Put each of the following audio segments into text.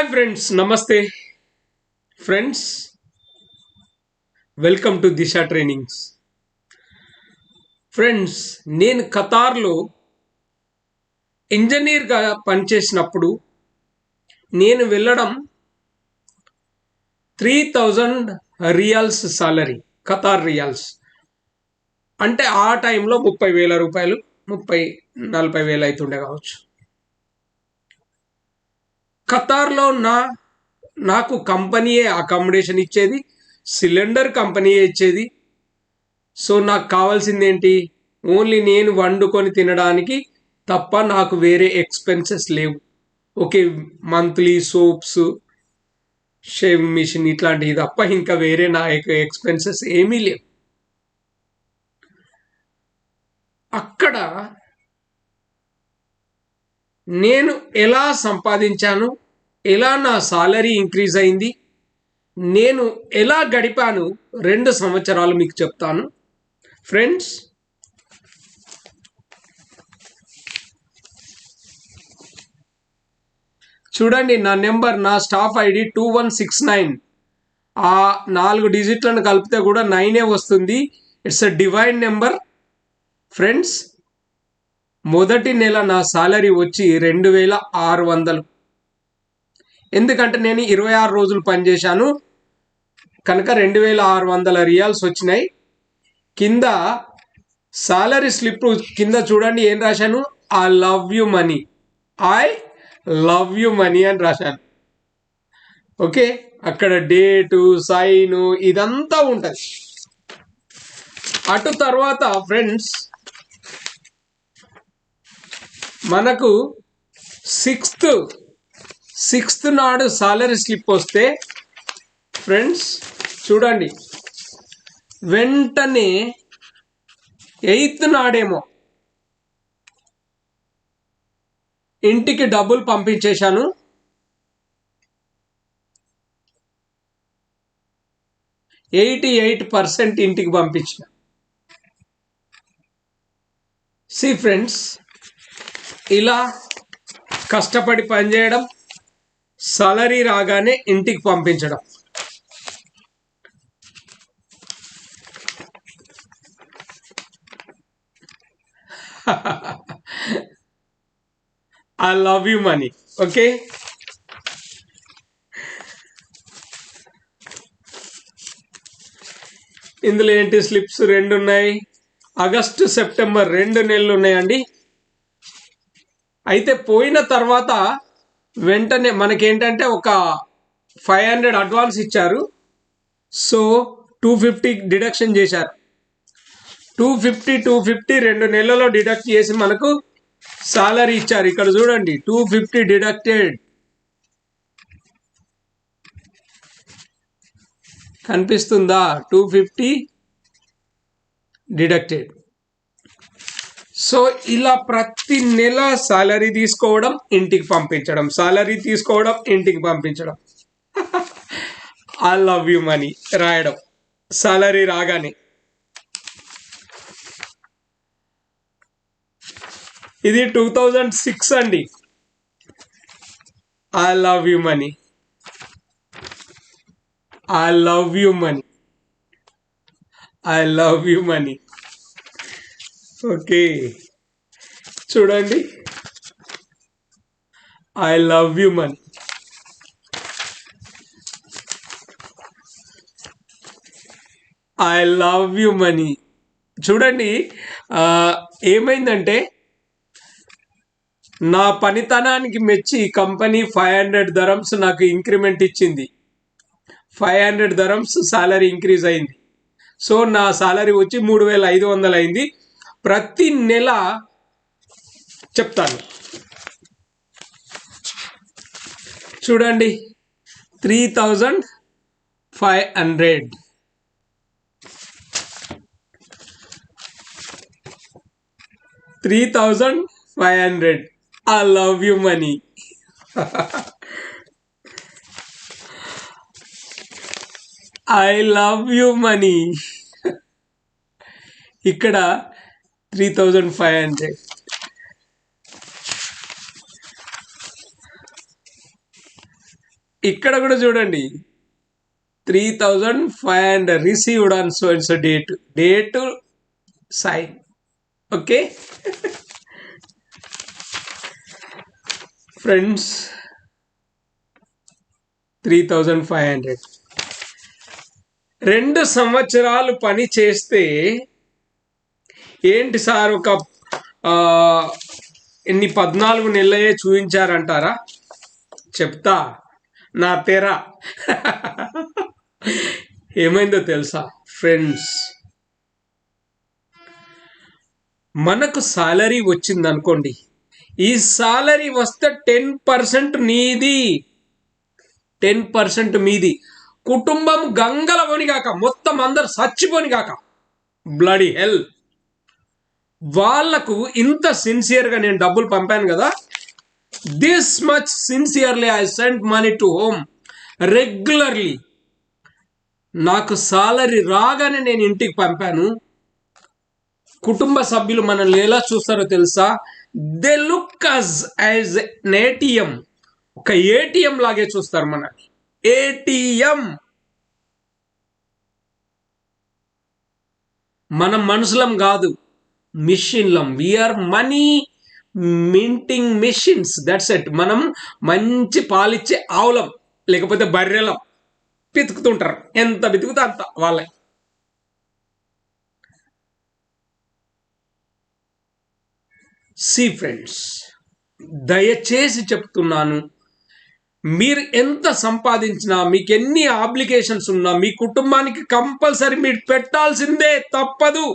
Hi friends నమస్తే friends welcome to Disha trainings friends నేను ఖతార్లో ఇంజనీర్గా పనిచేసినప్పుడు నేను వెళ్ళడం three thousand riyals salary Qatar riyals అంటే ఆ టైంలో ముప్పై వేల రూపాయలు ముప్పై నలభై వేలు అవుతుండే కావచ్చు. ఖతార్లో నా నాకు కంపెనీయే అకామిడేషన్ ఇచ్చేది సిలిండర్ కంపెనీయే ఇచ్చేది. సో నాకు కావాల్సింది ఏంటి ఓన్లీ నేను వండుకొని తినడానికి తప్ప నాకు వేరే ఎక్స్పెన్సెస్ లేవు. Okay monthly soaps shaving machine ఇట్లాంటివి తప్ప ఇంకా వేరే నా ఎక్స్పెన్సెస్ ఏమీ లేవు. అక్కడ నేను ఎలా సంపాదించాను? ఎలా నా సాలరీ ఇంక్రీజ్ అయింది? నేను ఎలా గడిపాను? రెండు సంవత్సరాలు మీకు చెప్తాను. ఫ్రెండ్స్ చూడండి నా నెంబర్ నా staff ID two one six nine ఆ నాలుగు డిజిట్లను కలిపితే కూడా నైనే వస్తుంది. It's a divine number friends మొదటి నెల నా సాలరీ వచ్చి రెండు వేల ఆరు వందలు. ఎందుకంటే నేను ఇరవై ఆరు రోజులు పనిచేశాను. కనుక రెండు వేల ఆరు వందల రియాల్స్ వచ్చినాయి. కింద సాలరీ స్లిప్ కింద చూడండి ఏం రాశాను? I love you money. I love you money అని రాశాను. ఓకే? అక్కడ డేటు సైను ఇదంతా ఉంటుంది. అటు తర్వాత ఫ్రెండ్స్ మనకు సిక్స్త్ సిక్స్త్ నాడు సాలరీ స్లిప్ వస్తే ఫ్రెండ్స్ చూడండి. వెంటనే ఎయిత్ నాడేమో ఇంటికి డబ్బులు పంపించేశాను. ఎయిటీ ఎయిట్ పర్సెంట్ ఇంటికి పంపించిన. సి ఫ్రెండ్స్ ఇలా కష్టపడి పనిచేయడం సాలరీ రాగానే ఇంటికి పంపించడం. I love you money okay ఇందులో ఏంటి స్లిప్స్ రెండు ఉన్నాయి. ఆగస్టు సెప్టెంబర్ రెండు నెలలు ఉన్నాయండి. అయితే పోయిన తర్వాత వెంటనే మనకేంటంటే ఒక ఫైవ్ హండ్రెడ్ అడ్వాన్స్ ఇచ్చారు. సో టూ ఫిఫ్టీ డిడక్షన్ చేశారు. టూ ఫిఫ్టీ టూ ఫిఫ్టీ రెండు నెలల్లో డిడక్ట్ చేసి మనకు సాలరీ ఇచ్చారు. ఇక్కడ చూడండి టూ ఫిఫ్టీ డిడక్టెడ్. కనిపిస్తుందా? Two fifty deducted. సో ఇలా ప్రతి నెల సాలరీ తీసుకోవడం ఇంటికి పంపించడం సాలరీ తీసుకోవడం ఇంటికి పంపించడం. ఐ లవ్ యూ మనీ రాయడం. సాలరీ రాగానే. ఇది టూ థౌజండ్ సిక్స్ అండి. I love you money I love you money I love you money okay. చూడండి. I love you money I love you money చూడండి ఏమైందంటే నా పనితనానికి మెచ్చి కంపెనీ ఫైవ్ హండ్రెడ్ ధరమ్స్ నాకు ఇంక్రిమెంట్ ఇచ్చింది. Five hundred dirhams salary increase అయింది. So నా salary వచ్చి మూడు వేల ఐదు వందలు అయింది ప్రతి నెల చెప్తాను. చూడండి three thousand five hundred three thousand five hundred I love you money I love you money ఇక్కడ త్రీ థౌజండ్ ఫైవ్ హండ్రెడ్ ఇక్కడ కూడా చూడండి. Three thousand five hundred received on so and so date. Date sign okay? Friends three thousand five hundred. రెండు సంవత్సరాలు పని చేస్తే ఏంటి sir ఒక ఎన్ని పద్నాలుగు నెలలే చూపించారంటారా చెప్తా. నా తెర. ఏమైందో తెలుసా ఫ్రెండ్స్? మనకు సాలరీ వచ్చింది అనుకోండి ఈ సాలరీ వస్తే టెన్ పర్సెంట్ నీది. టెన్ పర్సెంట్ మీది. కుటుంబం గంగల పోనిగాక మొత్తం అందరు చచ్చిపోనిగాక. Bloody hell. వాళ్ళకు ఇంత సిన్సియర్గా నేను డబ్బులు పంపాను కదా this much sincerely I send money to home regularly నాకు సాలరీ రాగానే నేను ఇంటికి పంపాను. కుటుంబ సభ్యులు మనల్ని ఎలా చూస్తారో తెలుసా? They look us as an ATM ఒక ఏటీఎం లాగే చూస్తారు మనల్ని. ఏటీఎం మనం మనుషులం కాదు. మిషన్లం. We're money minting machines that's it మనం మంచి పాలిచ్చే ఆవులం లేకపోతే బర్రెలం పితుకుతుంటారు. ఎంత పితుకుతా అంత వాళ్ళే. సి ఫ్రెండ్స్ దయచేసి చెప్తున్నాను మీరు ఎంత సంపాదించినా మీకు ఎన్ని ఆబ్లికేషన్స్ ఉన్నా మీ కుటుంబానికి కంపల్సరీ మీరు పెట్టాల్సిందే తప్పదు.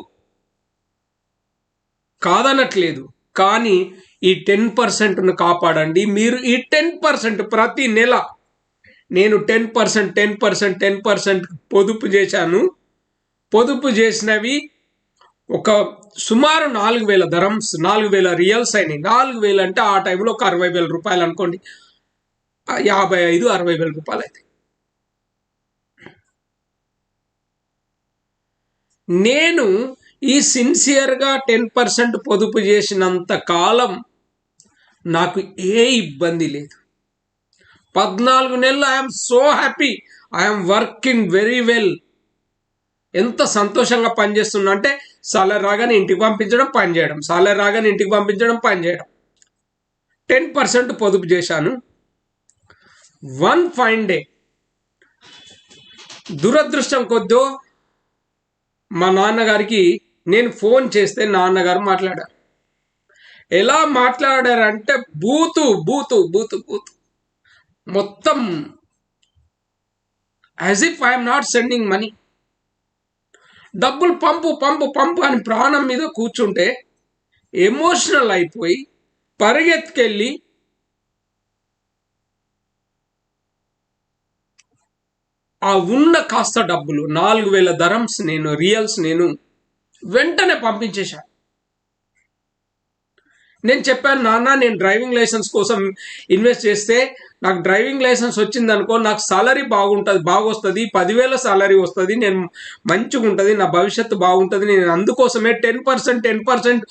కాదనట్లేదు. కానీ ఈ టెన్ పర్సెంట్ను కాపాడండి. మీరు ఈ టెన్ పర్సెంట్ ప్రతి నెల నేను ten percent ten percent ten percent పొదుపు చేశాను. పొదుపు చేసినవి ఒక సుమారు నాలుగు వేల ధరమ్స్ నాలుగు వేల రియల్స్ అయినాయి. నాలుగు వేలు అంటే ఆ టైంలో ఒక అరవై వేల రూపాయలు అనుకోండి. యాభై ఐదు అరవై వేల రూపాయలు అయితే. నేను ఈ సిన్సియర్గా టెన్ పర్సెంట్ పొదుపు చేసినంత కాలం నాకు ఏ ఇబ్బంది లేదు. పద్నాలుగు నెలలు I'm so happy I'm working very well ఎంత సంతోషంగా పనిచేస్తున్నా అంటే సాలరీ రాగానే ఇంటికి పంపించడం పని చేయడం. సాలరీ రాగానే ఇంటికి పంపించడం పని చేయడం. టెన్ పర్సెంట్ పొదుపు చేశాను. వన్ ఫైన్ డే దురదృష్టం కొద్దో మా నాన్నగారికి నేను ఫోన్ చేస్తే నాన్నగారు మాట్లాడారు. ఎలా మాట్లాడారంటే బూతు బూతు బూతు బూతు. మొత్తం as if I'm not sending money డబ్బులు పంపు పంపు పంపు అని ప్రాణం మీద కూర్చుంటే ఎమోషనల్ అయిపోయి పరిగెత్తుకెళ్ళి ఆ ఉన్న కాస్త డబ్బులు నాలుగు వేల ధరమ్స్ నేను రియల్స్ నేను వెంటనే పంపించేశాను నేను చెప్పాను నాన్న నేను డ్రైవింగ్ లైసెన్స్ కోసం ఇన్వెస్ట్ చేస్తే నాకు డ్రైవింగ్ లైసెన్స్ వచ్చింది అనుకో నాకు సాలరీ బాగుంటుంది బాగొస్తుంది పదివేల సాలరీ వస్తుంది నేను మంచిగా ఉంటుంది నా భవిష్యత్తు బాగుంటుంది నేను అందుకోసమే టెన్ పర్సెంట్ టెన్ పర్సెంట్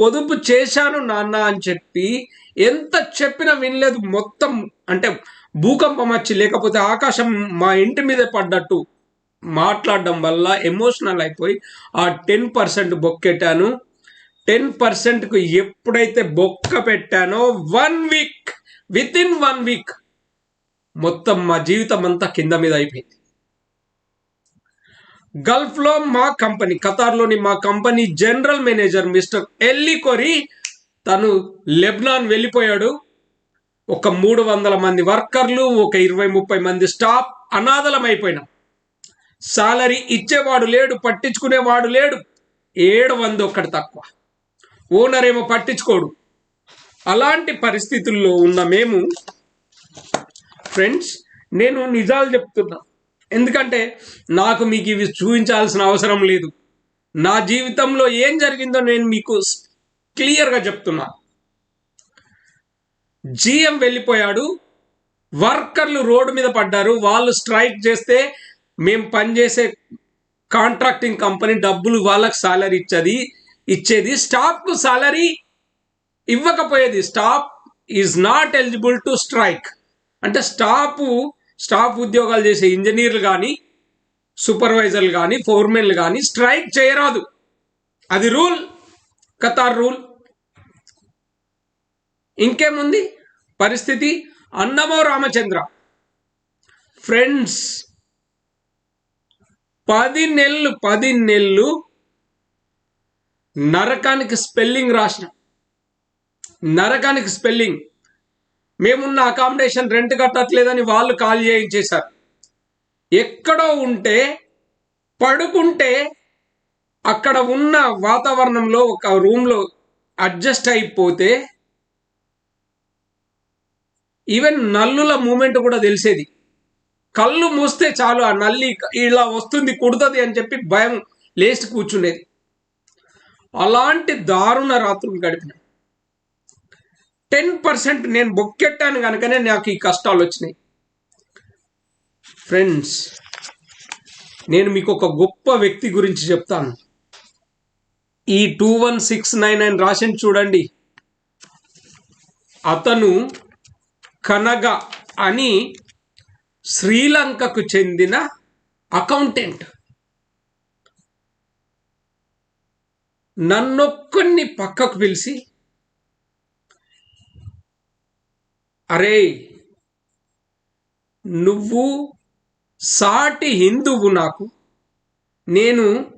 పొదుపు చేశాను నాన్న అని చెప్పి ఎంత చెప్పినా వినలేదు మొత్తం. అంటే భూకంపం వచ్చి లేకపోతే ఆకాశం మా ఇంటి మీదే పడ్డట్టు. మాట్లాడడం వల్ల ఎమోషనల్ అయిపోయి ఆ టెన్ పర్సెంట్ బొక్కెట్టాను. టెన్ పర్సెంట్కు ఎప్పుడైతే బొక్క పెట్టానో one week within one week మొత్తం మా జీవితం అంతా కింద మీద అయిపోయింది. గల్ఫ్లో మా కంపెనీ ఖతార్లోని మా కంపెనీ జనరల్ మేనేజర్ మిస్టర్ ఎల్లి కొరి తను లెబ్నాన్ వెళ్ళిపోయాడు. ఒక మూడు వందల మంది వర్కర్లు ఒక ఇరవై ముప్పై మంది స్టాఫ్ అనాథలం అయిపోయినాం సాలరీ ఇచ్చేవాడు లేడు పట్టించుకునేవాడు లేడు. ఏడు వంద ఒక్కటి తక్కువ. ఓనర్ ఏమో పట్టించుకోడు. అలాంటి పరిస్థితుల్లో ఉన్న మేము ఫ్రెండ్స్ నేను నిజాలు చెప్తున్నా. ఎందుకంటే నాకు మీకు ఇవి చూపించాల్సిన అవసరం లేదు. నా జీవితంలో ఏం జరిగిందో నేను మీకు క్లియర్గా చెప్తున్నా. జిఎం వెళ్ళిపోయాడు. వర్కర్లు రోడ్డు మీద పడ్డారు. వాళ్ళు స్ట్రైక్ చేస్తే మేము పనిచేసే కాంట్రాక్టింగ్ కంపెనీ డబ్బులు వాళ్ళకి సాలరీ ఇచ్చేది ఇచ్చేది. స్టాఫ్కు salary ఇవ్వకపోయేది. Staff is not eligible to strike. అంటే స్టాఫ్ స్టాఫ్ ఉద్యోగాలు చేసే ఇంజనీర్లు కానీ సూపర్వైజర్లు కానీ ఫోర్మెన్లు కానీ స్ట్రైక్ చేయరాదు. అది రూల్. కతార్ రూల్. ఇంకేముంది? పరిస్థితి. అన్నమో రామచంద్ర. ఫ్రెండ్స్ పది నెలలు పది నెలలు నరకానికి స్పెల్లింగ్ రాసిన. నరకానికి స్పెల్లింగ్. మేమున్న అకామిడేషన్ రెంట్ కట్టట్లేదని వాళ్ళు కాల్ చేయించేశారు. ఎక్కడో ఉంటే పడుకుంటే అక్కడ ఉన్న వాతావరణంలో ఒక రూమ్లో అడ్జస్ట్ అయిపోతే ఈవెన్ నల్లుల మూమెంట్ కూడా తెలిసేది. కళ్ళు మూస్తే చాలు ఆ నల్లి ఇలా వస్తుంది కుడుతుంది అని చెప్పి భయం లేచి కూర్చునేది. అలాంటి దారుణ రాత్రులు గడిపిన టెన్ పర్సెంట్ నేను బొక్కెట్టాను కనుకనే నాకు ఈ కష్టాలు వచ్చినాయి. ఫ్రెండ్స్ నేను మీకు ఒక గొప్ప వ్యక్తి గురించి చెప్తాను. ఈ two one six nine nine రాసిన చూడండి. అతను కనగ అని శ్రీలంకకు చెందిన అకౌంటెంట్. నన్నొక్కడిని పక్కకు పిలిచి అరే నువ్వు సాటి హిందువు నాకు. నేను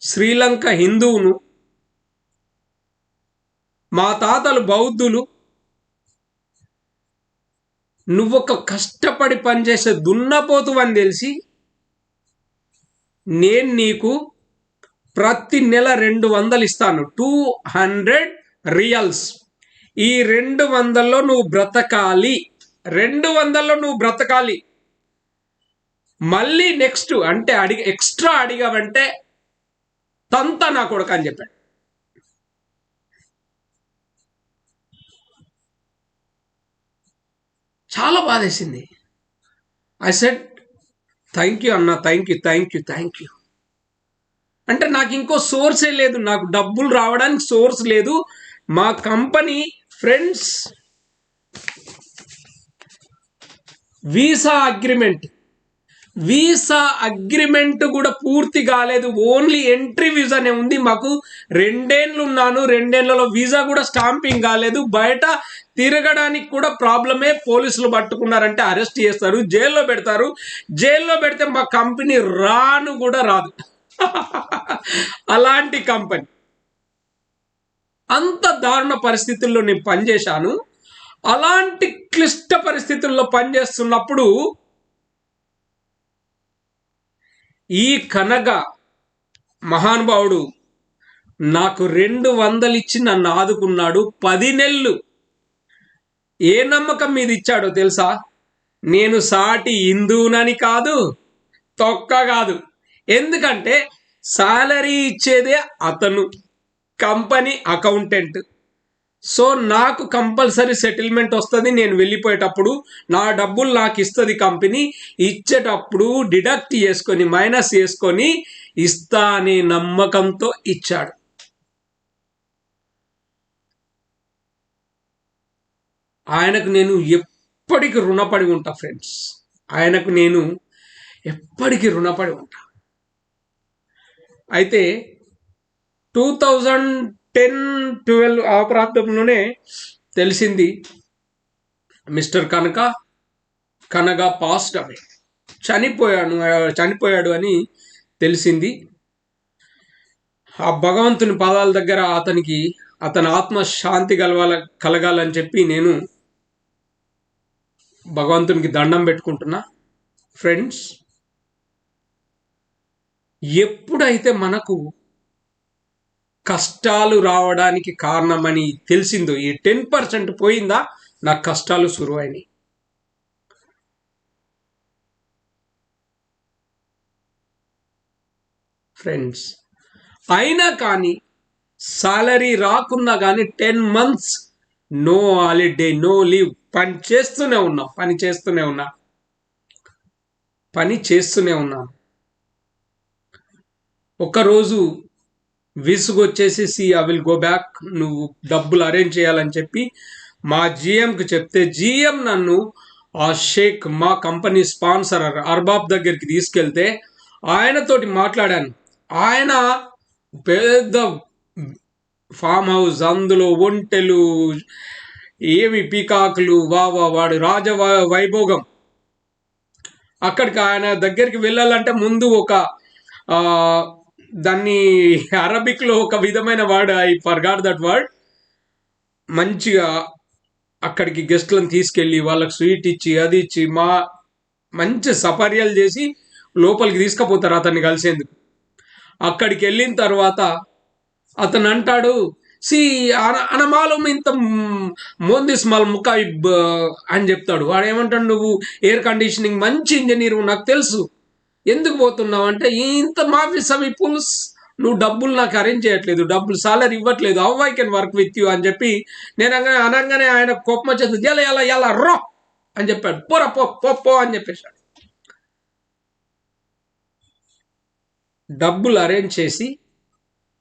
శ్రీలంక హిందువును. మా తాతలు బౌద్ధులు. నువ్వొక కష్టపడి పనిచేసే దున్నపోతు అని తెలిసి నేను నీకు ప్రతి నెల రెండు వందలు ఇస్తాను. టూ హండ్రెడ్ రియల్స్ ఈ రెండు వందల్లో నువ్వు బ్రతకాలి. రెండు వందల్లో నువ్వు బ్రతకాలి. మళ్ళీ నెక్స్ట్ అంటే అడిగి ఎక్స్ట్రా అడిగావంటే తంత నా కొడుకు అని చెప్పాడు. చాలా బాధేసింది. ఐ సెడ్ థ్యాంక్ యూ అన్న thank you thank you thank you అంటే నాకు ఇంకో సోర్సే లేదు. నాకు డబ్బులు రావడానికి సోర్స్ లేదు. మా company friends visa agreement visa agreement కూడా పూర్తి కాలేదు. ఓన్లీ ఎంట్రీ వీసానే ఉంది మాకు. రెండేళ్ళు ఉన్నాను రెండేళ్ళలో వీసా కూడా స్టాంపింగ్ కాలేదు. బయట తిరగడానికి కూడా ప్రాబ్లమే పోలీసులు పట్టుకున్నారంటే అరెస్ట్ చేస్తారు. జైల్లో పెడతారు. జైల్లో పెడితే మా కంపెనీ రాను కూడా రాదు. అలాంటి కంపెనీ. అంత దారుణ పరిస్థితుల్లో నేను పనిచేశాను. అలాంటి క్లిష్ట పరిస్థితుల్లో పనిచేస్తున్నప్పుడు ఈ కనగ మహానుభావుడు నాకు రెండు వందలు ఇచ్చి నన్ను ఆదుకున్నాడు. పది నెలలు. ఏ నమ్మకం మీద ఇచ్చాడో తెలుసా? నేను సాటి హిందువునని కాదు తొక్క కాదు. ఎందుకంటే సాలరీ ఇచ్చేదే అతను. Company accountant. సో నాకు కంపల్సరీ సెటిల్మెంట్ వస్తుంది. నేను వెళ్ళిపోయేటప్పుడు నా డబ్బులు నాకు ఇస్తుంది కంపెనీ. ఇచ్చేటప్పుడు డిడక్ట్ చేసుకొని మైనస్ చేసుకొని ఇస్తా అనే నమ్మకంతో ఇచ్చాడు. ఆయనకు నేను ఎప్పటికీ రుణపడి ఉంటా ఫ్రెండ్స్. ఆయనకు నేను ఎప్పటికీ రుణపడి ఉంటా. అయితే టూ థౌజండ్ టెన్ ట్వెల్వ్ ఆ ప్రాంతంలోనే తెలిసింది మిస్టర్ కనక. కనగా పాస్ట్ అవే చనిపోయాను చనిపోయాడు అని తెలిసింది. ఆ భగవంతుని పాదాల దగ్గర అతనికి అతని ఆత్మ శాంతి కలవాల కలగాలని చెప్పి నేను భగవంతునికి దండం పెట్టుకుంటున్నా. ఫ్రెండ్స్ ఎప్పుడైతే మనకు కష్టాలు రావడానికి కారణమని తెలిసిందో ఈ టెన్ పర్సెంట్ పోయిందా? నాకు కష్టాలు సురువైనాయి. ఫ్రెండ్స్ అయినా కానీ సాలరీ రాకున్నా కానీ ten months no holiday no leave పని చేస్తూనే ఉన్నా పని చేస్తూనే ఉన్నా. పని చేస్తూనే ఉన్నాను ఒకరోజు విసుగొచ్చేసి see I will go back. నువ్వు డబ్బులు అరేంజ్ చేయాలని చెప్పి మా జిఎంకి చెప్తే జిఎం నన్ను ఆ షేక్ మా కంపెనీ స్పాన్సర్ అర్బాబ్ దగ్గరికి తీసుకెళ్తే ఆయనతోటి మాట్లాడాను. ఆయన పెద్ద ఫామ్ హౌస్ అందులో ఒంటెలు ఏమి పీకాకులు వా వా వాడు రాజ వైభోగం. అక్కడికి ఆయన దగ్గరికి వెళ్ళాలంటే ముందు ఒక దాన్ని అరబిక్లో ఒక విధమైన word I forgot that word. మంచిగా అక్కడికి గెస్ట్లను తీసుకెళ్ళి వాళ్ళకి స్వీట్ ఇచ్చి అది ఇచ్చి మా మంచి సపర్యలు చేసి లోపలికి తీసుకుపోతారు అతన్ని కలిసేందుకు. అక్కడికి వెళ్ళిన తర్వాత అతను అంటాడు సి అనమాలం ఇంత మోంది స్మాల్ ముకాయిబ్ అని చెప్తాడు. వాడు ఏమంటాడు నువ్వు ఎయిర్ కండిషనింగ్ మంచి ఇంజనీర్ నాకు తెలుసు. ఎందుకు పోతున్నావు అంటే ఇంత మాఫీ సవి పుల్స్ నువ్వు డబ్బులు నాకు అరేంజ్ చేయట్లేదు డబ్బులు సాలరీ ఇవ్వట్లేదు how I can work with you అని చెప్పి నేను అనగా అనగానే ఆయన కోపం వచ్చేది ఎలా ఎలా ఎలా రో! అని చెప్పాడు. పోరా పో పో పో! అని చెప్పేశాడు. డబ్బులు అరేంజ్ చేసి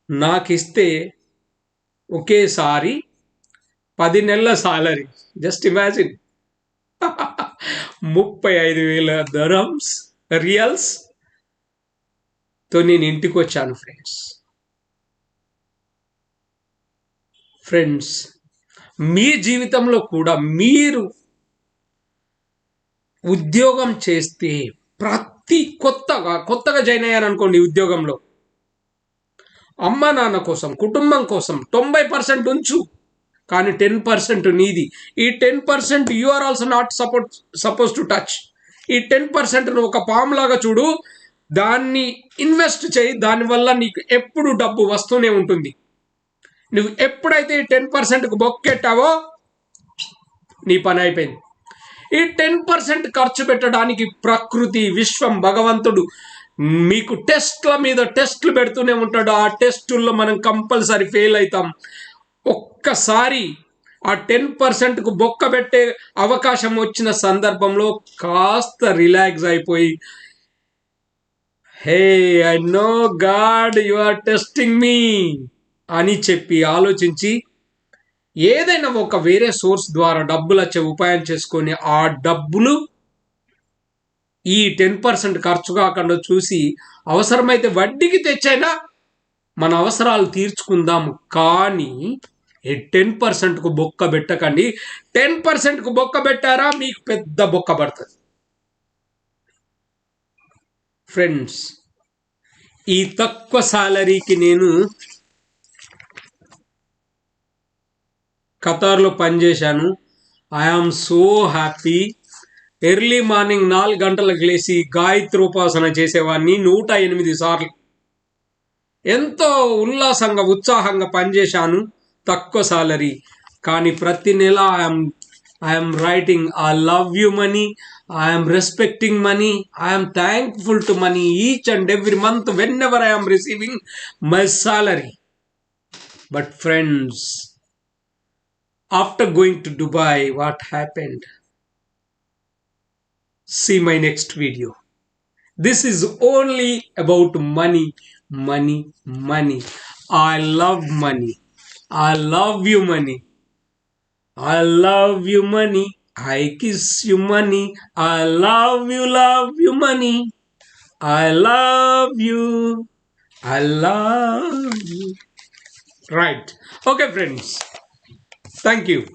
నాకు ఇస్తే ఒకేసారి పది నెలల సాలరీ జస్ట్ ఇమాజిన్ ముప్పై ఐదు వేల ధరమ్స్. రియల్స్తో నేను ఇంటికి వచ్చాను ఫ్రెండ్స్ ఫ్రెండ్స్ మీ జీవితంలో కూడా మీరు ఉద్యోగం చేస్తే ప్రతి కొత్తగా కొత్తగా జాయిన్ అయ్యారనుకోండి ఉద్యోగంలో. అమ్మ నాన్న కోసం కుటుంబం కోసం తొంభై పర్సెంట్ ఉంచు కానీ టెన్ పర్సెంట్ నీది. ఈ ten percent you are also not support suppose to touch. ఈ టెన్ పర్సెంట్ నువ్వు ఒక పాము లాగా చూడు దాన్ని ఇన్వెస్ట్ చేయి దానివల్ల నీకు ఎప్పుడు డబ్బు వస్తూనే ఉంటుంది. నువ్వు ఎప్పుడైతే ఈ టెన్ పర్సెంట్కి బొక్కెట్టావో నీ పని అయిపోయింది. ఈ టెన్ పర్సెంట్ ఖర్చు పెట్టడానికి ప్రకృతి విశ్వం భగవంతుడు మీకు టెస్ట్ల మీద టెస్ట్లు పెడుతూనే ఉంటాడు. ఆ టెస్టుల్లో మనం కంపల్సరీ ఫెయిల్ అవుతాం. ఒక్కసారి ఆ టెన్ పర్సెంట్కు బొక్క పెట్టే అవకాశం వచ్చిన సందర్భంలో కాస్త రిలాక్స్ అయిపోయి hey I know God you are testing me అని చెప్పి ఆలోచించి ఏదైనా ఒక వేరే సోర్స్ ద్వారా డబ్బులు వచ్చే ఉపాయం చేసుకొని ఆ డబ్బులు ఈ టెన్ పర్సెంట్ ఖర్చు కాకుండా చూసి అవసరమైతే వడ్డీకి తెచ్చైనా మన అవసరాలు తీర్చుకుందాము కానీ ఈ టెన్ పర్సెంట్కు బొక్క పెట్టకండి. టెన్ పర్సెంట్కు బొక్క పెట్టారా? మీకు పెద్ద బొక్క పడుతుంది. ఫ్రెండ్స్ ఈ తక్కువ సాలరీకి నేను ఖతార్లో పనిచేశాను. I am so happy early morning నాలుగు గంటలకు లేచి గాయత్రోపాసన చేసేవాడిని నూట ఎనిమిది సార్లు. ఎంతో ఉల్లాసంగా ఉత్సాహంగా పనిచేశాను. తక్కువ సాలరీ కానీ ప్రతి నెల I'm I'm writing I love you money I'm respecting money I'm thankful to money each and every month whenever I'm receiving my salary but friends after going to Dubai, what happened? See my next video. This is only about money, money, money. I love money. I love you, money. I love you, money. I kiss you, money. I love you, love you, money. I love you. I love you. Right. Okay, friends. Thank you.